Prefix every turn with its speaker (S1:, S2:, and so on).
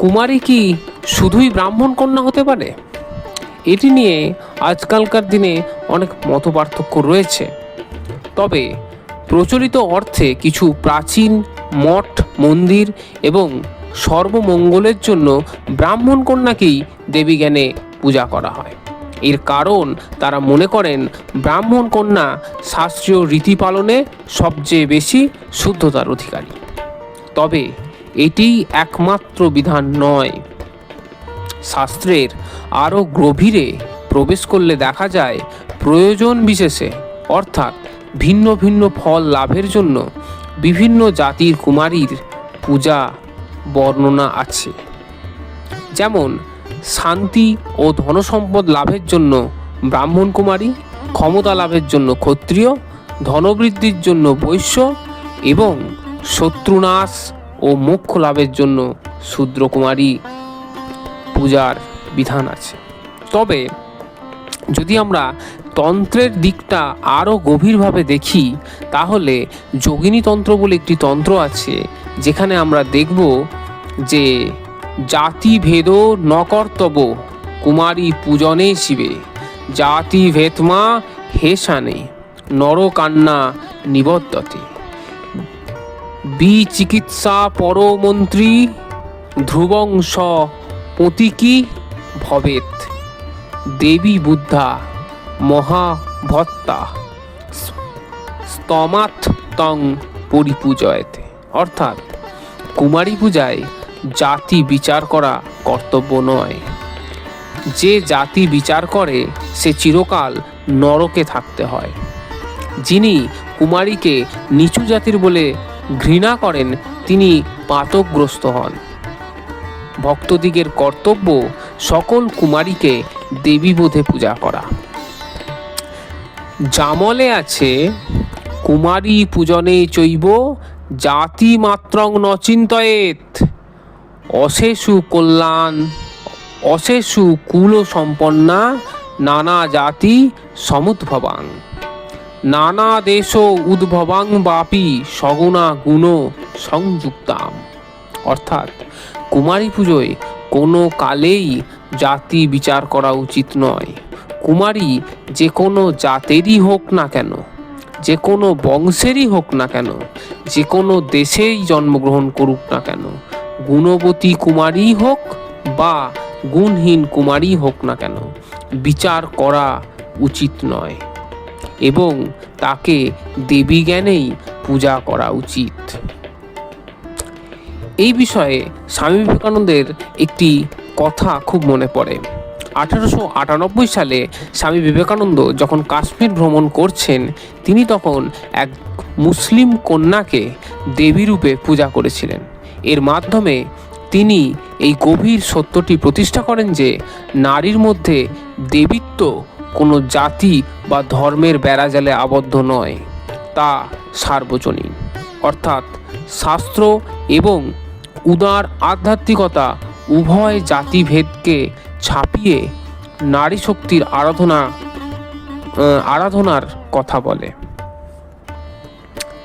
S1: কুমারী কি শুধুই ব্রাহ্মণ কন্যা হতে পারে? এটি নিয়ে আজকালকার দিনে অনেক মতপার্থক্য রয়েছে। তবে প্রচলিত অর্থে কিছু প্রাচীন, মঠ, মন্দির এবং সর্বমঙ্গলের জন্য ব্রাহ্মণ কন্যাকেই দেবী জ্ঞানে পূজা করা হয়। এর কারণ তারা মনে করেন ব্রাহ্মণ কন্যা শাস্ত্রীয় রীতি পালনে সবচেয়ে বেশি শুদ্ধতার অধিকারী। তবে এটি একমাত্র বিধান নয়। শাস্ত্রের আরও গভীরে প্রবেশ করলে দেখা যায়, প্রয়োজন বিশেষে, অর্থাৎ ভিন্ন ভিন্ন ফল লাভের জন্য বিভিন্ন জাতির কুমারীর পূজা বর্ণনা আছে। যেমন, শান্তি ও ধনসম্পদ লাভের জন্য ব্রাহ্মণ কুমারী, ক্ষমতা লাভের জন্য ক্ষত্রিয়, ধনবৃদ্ধির জন্য বৈশ্য এবং শত্রুনাশ ও মোক্ষ লাভের জন্য শূদ্রকুমারী পূজার বিধান আছে। তবে যদি আমরা তন্ত্রের দিকটা আরও গভীরভাবে দেখি, তাহলে যোগিনী তন্ত্র বলে একটি তন্ত্র আছে, যেখানে আমরা দেখব যে জাতি ভেদ ন কর্তব্য কুমারী পূজনে শিবে জাতি ভেতমা হেসানে, নরকান্না নিবদ্ধতে। বিচিকিৎসা পরমন্ত্রী ধ্রুবংশ পতিকি ভবেত দেবী বুদ্ধা, মহাভত্তা। স্তমাত তং পরিপূজয়তে। অর্থাৎ কুমারী পূজায় জাতি বিচার করা কর্তব্য নয়। যে জাতি বিচার করে, সে চিরকাল নরকে থাকতে হয়। যিনি কুমারীকে নিচু জাতির বলে ঘৃণা করেন, তিনি পাতকগ্রস্ত হন। ভক্তদিগের কর্তব্য সকল কুমারীকে দেবী বোধে পূজা করা। জামলে আছে, কুমারী পূজনে চৈব, জাতি মাত্রং নচিন্তয়েত অশেষু কল্যাণ, অশেষু কুল সম্পন্না, নানা জাতি সমুদ্ভবাং নানা দেশ উদ্ভবাং বাপি সগুণা গুণ সংযুক্তাম। অর্থাৎ কুমারী পুজোয় কোনো কালেই জাতি বিচার করা উচিত নয়। কুমারী যে কোনো জাতেরই হোক না কেন, যে কোনো বংশেরই হোক না কেন, যে কোনো দেশেই জন্মগ্রহণ করুক না কেন, গুণবতী কুমারী হোক বা গুণহীন কুমারী হোক না কেন, বিচার করা উচিত নয়। এবং তাকে দেবী জ্ঞানেই পূজা করা উচিত। এই বিষয়ে স্বামী বিবেকানন্দের একটি কথা খুব মনে পড়ে। আঠারোশো আটানব্বই সালে স্বামী বিবেকানন্দ যখন কাশ্মীর ভ্রমণ করছেন, তিনি তখন এক মুসলিম কন্যাকে দেবী রূপে পূজা করেছিলেন। এর মাধ্যমে তিনি এই গভীর সত্যটি প্রতিষ্ঠা করেন যে, নারীর মধ্যে দেবীত্ব কোনো জাতি বা ধর্মের বেড়াজালে আবদ্ধ নয়, তা সার্বজনীন। অর্থাৎ শাস্ত্র এবং উদার আধ্যাত্মিকতা উভয় জাতিভেদকে ছাপিয়ে নারী শক্তির আরাধনা আরাধনার কথা বলে।